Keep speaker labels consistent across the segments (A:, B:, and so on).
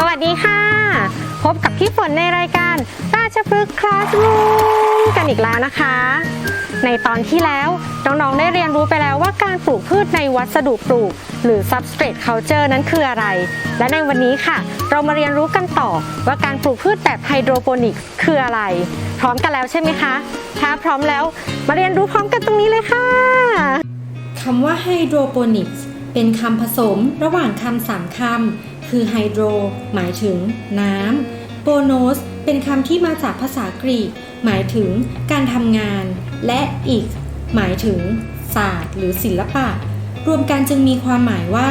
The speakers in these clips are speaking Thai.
A: สวัสดีค่ะ พบกับพี่ฝนในรายการราชพฤกษ์คลาสรูมกันอีกแล้วนะคะ ในตอนที่แล้วน้องๆได้เรียนรู้ไปแล้วว่าการปลูกพืชในวัสดุปลูก หรือ substrate culture นั้นคืออะไร และในวันนี้ค่ะ เรามาเรียนรู้กันต่อว่าการปลูกพืชแบบไฮโดรโปนิกส์คืออะไร พร้อมกันแล้วใช่ไหมคะ ถ้าพร้อมแล้วมาเรียนรู้พร้อมกันตรงนี้เลยค่ะ
B: คำว่าไฮโดรโปนิกส์ เป็นคำผสมระหว่างคำสามคำคือไฮโดรหมายถึงน้ำโปโนสเป็นคำที่มาจากภาษากรีก หมายถึงการทำงาน และอีก หมายถึงศาสตร์ หรือศิลปะ รวมกันจึงมีความหมายว่า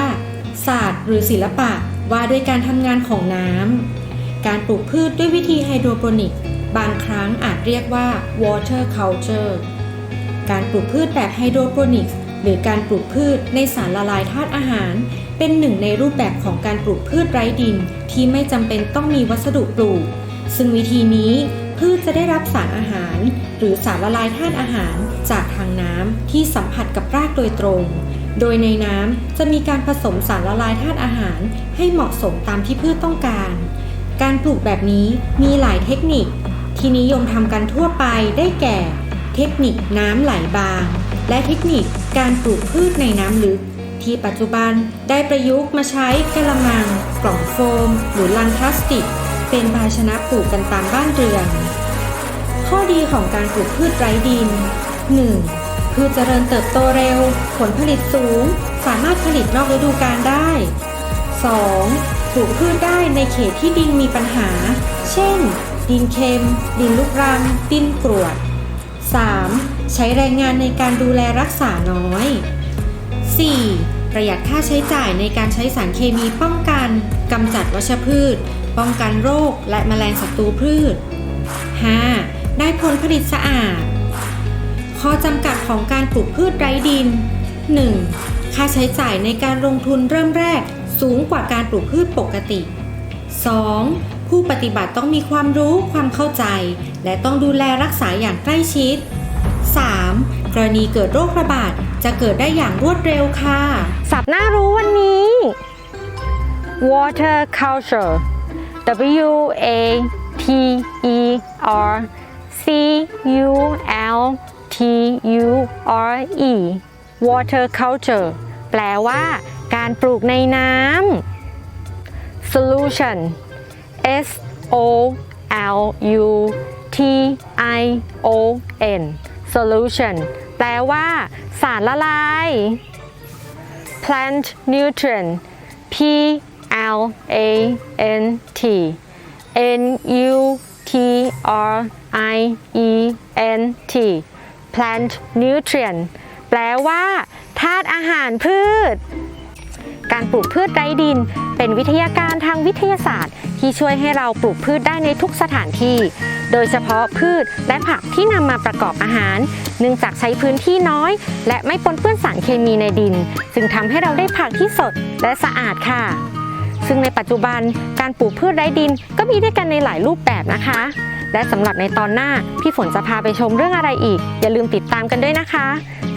B: ศาสตร์ หรือศิลปะว่าด้วยการทำงานของน้ำการปลูกพืชด้วยวิธีไฮโดรโปนิกบางครั้งอาจเรียกว่า water culture การปลูกพืชแบบไฮโดรโปนิกส์ หรือการปลูกพืชในสารละลายธาตุอาหาร เป็นหนึ่งในรูปแบบของการปลูกพืชไร้ดิน ที่ไม่จำเป็นต้องมีวัสดุปลูก ซึ่งวิธีนี้พืชจะได้รับสารอาหาร หรือสารละลายธาตุอาหารจากทางน้ำที่สัมผัสกับรากโดยตรง โดยในน้ำจะมีการผสมสารละลายธาตุอาหาร ให้เหมาะสมตามที่พืชต้องการ การปลูกแบบนี้มีหลายเทคนิค ที่นิยมทำกันทั่วไปได้แก่ เทคนิคน้ำไหลบาง และเทคนิค การปลูกพืชในน้ำลึก ที่ปัจจุบันได้ประยุกต์มาใช้กระมัง กล่องโฟม หรือลังพลาสติก เป็นภาชนะปลูกกันตามบ้านเรือน ข้อดีของการปลูกพืชไร้ดิน 1. พืชเจริญเติบโตเร็ว ผลผลิตสูง สามารถผลิตนอกฤดูกาลได้ 2. ปลูกพืชได้ในเขตที่ดินมีปัญหา เช่น ดินเค็ม ดินลูกรัง ดินกรวด 3. ใช้แรงงานในการดูแลรักษาน้อย 4. ประหยัดค่าใช้จ่ายในการใช้สารเคมีป้องกันกำจัดวัชพืช ป้องกันโรคและแมลงศัตรูพืช 5. ได้ผลผลิตสะอาด ข้อจำกัดของการปลูกพืชไร้ดิน 1. ค่าใช้จ่ายในการลงทุนเริ่มแรก สูงกว่าการปลูกพืชปกติ 2. ผู้ปฏิบัติต้องมีความรู้ความเข้าใจ และต้องดูแลรักษาอย่างใกล้ชิด 3. กรณีเกิดโรคระบาดจะเกิดได้อย่างรวดเร็วค่ะ
A: สับน่ารู้วันนี้ water culture W A T E R C U L T U R E water culture แปลว่า การปลูกในน้ำ solution S O L U T I O N solution แปลว่า สารละลาย plant nutrient P L A N T N U T R I E N T plant nutrient แปลว่าธาตุอาหารพืช การปลูกพืชไร้ดิน เป็นวิทยาการทางวิทยาศาสตร์ ที่ช่วยให้เราปลูกพืชได้ในทุกสถานที่ โดยเฉพาะพืชและผักที่นำมาประกอบอาหาร เนื่องจากใช้พื้นที่น้อย และไม่ปนเปื้อนสารเคมีในดิน จึงทำให้เราได้ผักที่สดและสะอาดค่ะ ซึ่งในปัจจุบันการปลูกพืชไร้ดินก็มีด้วยกันในหลายรูปแบบนะคะ และสำหรับในตอนหน้าพี่ฝนจะพาไปชมเรื่องอะไรอีก อย่าลืมติดตามกันด้วยนะคะ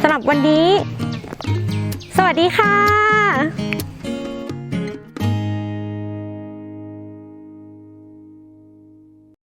A: สำหรับวันนี้ สวัสดีค่ะ